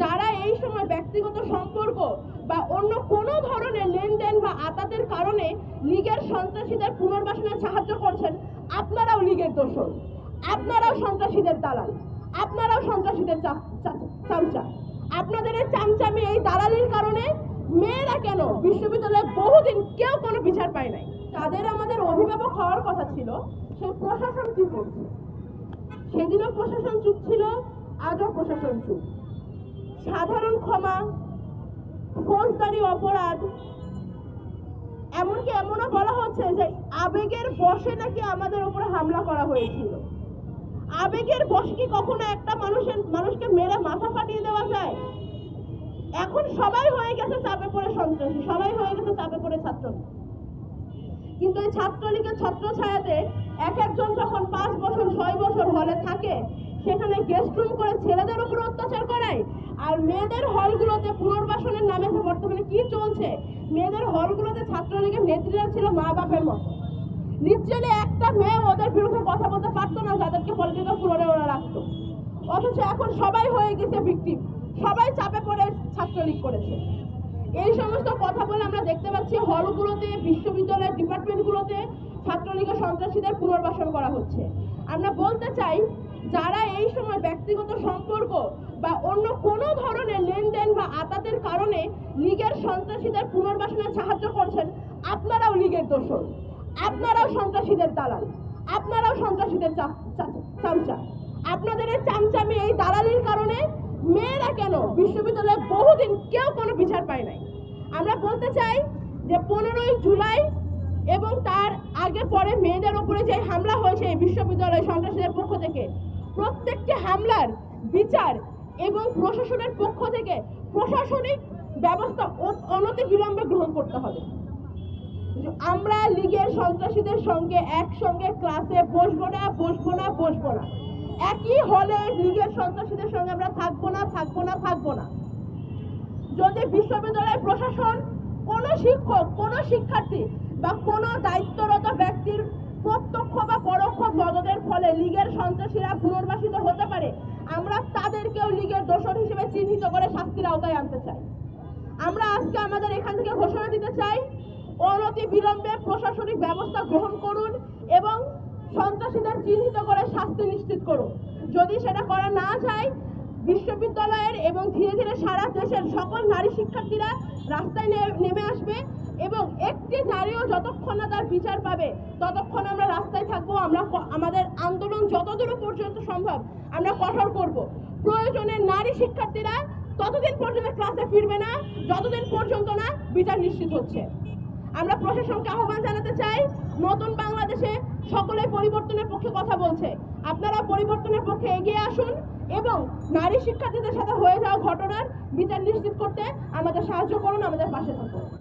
যারা এই সময় ব্যক্তিগত সম্পর্ক বা অন্য কোনো ধরনের লেনদেন বা আতাতের কারণে লীগের সন্ত্রাসীদের পুনর্বাসনে সাহায্য করছেন, আপনারাও লীগের দোষর। আপনারাও সন্ত্রাসীদের দালাল। আপনারাও সন্ত্রাসীদের চামচা। আপনাদের এই চামচামি এই দালালির কারণে মেয়েরা কেন বিশ্ববিদ্যালয়ে বহুদিন কেউ কোনো বিচার পায় নাই? তাদের আমাদের অভিভাবক হওয়ার কথা ছিল, সেই প্রশাসন কি করছে? সেদিনও প্রশাসন চুপ ছিল, আজও প্রশাসন চুপ। সাধারণ ক্ষমা, ফৌজদারি অপরাধ, এমনকি এমনও বলা হচ্ছে যে আবেগের বশে নাকি আমাদের উপরে হামলা করা হয়েছিল। আবেগের বশে কি কখনো একটা মানুষের, মানুষকে মেরে মাথা ফাটিয়ে দেওয়া যায়? এখন সবাই হয়ে গেছে চাপে পড়ে সন্ত্রাসী, সবাই হয়ে গেছে চাপে পড়ে ছাত্র কিন্তু এই ছাত্রলীগের ছত্র ছায়াতে এক একজন যখন পাঁচ বছর, ছয় বছর হলে থাকে সেখানে গেস্ট রুম করে ছেলেদের উপর অত্যাচার করায়, আর মেয়েদের হলগুলোতে পুনর্বাসনের নামে বর্তমানে কি চলছে? মেয়েদের হলগুলোতে ছাত্রলীগের নেত্রীরা ছিল মা বাপের মতো। লিটারালি একটা মেয়ে ওদের বিরুদ্ধে কথা বলতে পারতো না, যাদেরকে পলিটিক্যাল ফ্লোরে ওরা রাখতো। অথচ এখন সবাই হয়ে গেছে ভিকটিম সবাই চাপে পড়ে ছাত্রলীগ করেছে। এই সমস্ত কথা বলে আমরা দেখতে পাচ্ছি হলগুলোতে বিশ্ববিদ্যালয়ের ডিপার্টমেন্টগুলোতে ছাত্রলীগের সন্ত্রাসীদের পুনর্বাসন করা হচ্ছে। আমরা বলতে চাই যারা এই সময় ব্যক্তিগত সম্পর্ক বা অন্য কোনো ধরনের লেনদেন বা আতাতের কারণে লীগের সন্ত্রাসীদের পুনর্বাসনে সাহায্য করছেন, আপনারাও লীগের দোষর। আপনারাও সন্ত্রাসীদের দালাল। আপনারাও সন্ত্রাসীদের চামচা। আপনাদের এই চামচামি এই দালালির কারণে মেয়েরা কেন বিশ্ববিদ্যালয়ে বহুদিন কেউ কোনো বিচার পায় নাই? আমরা বলতে চাই যে পনেরোই জুলাই এবং তার আগে পরে মেয়েদের উপরে যে হামলা হয়েছে বিশ্ববিদ্যালয় সন্ত্রাসীদের পক্ষ থেকে প্রত্যেকটি হামলার বিচার এবং প্রশাসনের পক্ষ থেকে প্রশাসনিক ব্যবস্থা অনতি বিলম্বে গ্রহণ করতে হবে। আমরা লীগের সন্ত্রাসীদের সঙ্গে একসঙ্গে ক্লাসে বসবো না বসবো না বসবো না। একই হলে লীগের সন্ত্রাসীদের সঙ্গে আমরা থাকব না থাকব না থাকব না। যদি বিশ্ববিদ্যালয় প্রশাসন কোনো শিক্ষক, কোনো শিক্ষার্থী বা কোনো দায়িত্বরত ব্যক্তির প্রত্যক্ষ বা পরোক্ষ মদদের ফলে লীগের সন্ত্রাসীরা পুনর্বাসিত হতে পারে আমরা তাদেরকেও লীগের দোষর হিসেবে চিহ্নিত করে শাস্তির আওতায় আনতে চাই। আমরা আজকে আমাদের এখান থেকে ঘোষণা দিতে চাই, অনতি বিলম্বে প্রশাসনিক ব্যবস্থা গ্রহণ করুন এবং সন্ত্রাসীদের চিহ্নিত করে শাস্তি নিশ্চিত করুন। যদি সেটা করা না যায়, বিশ্ববিদ্যালয়ের এবং ধীরে ধীরে সারা দেশের সকল নারী শিক্ষার্থীরা রাস্তায় নেমে আসবে এবং একটি নারীও যতক্ষণ না তার বিচার পাবে, ততক্ষণ আমরা রাস্তায় থাকব, আমরা আমাদের আন্দোলন যতদূর পর্যন্ত সম্ভব আমরা কঠোর করব। প্রয়োজনে নারী শিক্ষার্থীরা ততদিন পর্যন্ত ক্লাসে ফিরবে না, যতদিন পর্যন্ত না বিচার নিশ্চিত হচ্ছে। আমরা প্রশাসনকে আহ্বান জানাতে চাই, নতুন বাংলাদেশে সকলে পরিবর্তনের পক্ষে কথা বলছে। আপনারা পরিবর্তনের পক্ষে এগিয়ে আসুন এবং নারী শিক্ষার্থীদের সাথে হয়ে যাওয়া ঘটনার বিচার নিশ্চিত করতে আমাদের সাহায্য করুন, আমাদের পাশে থাকুন।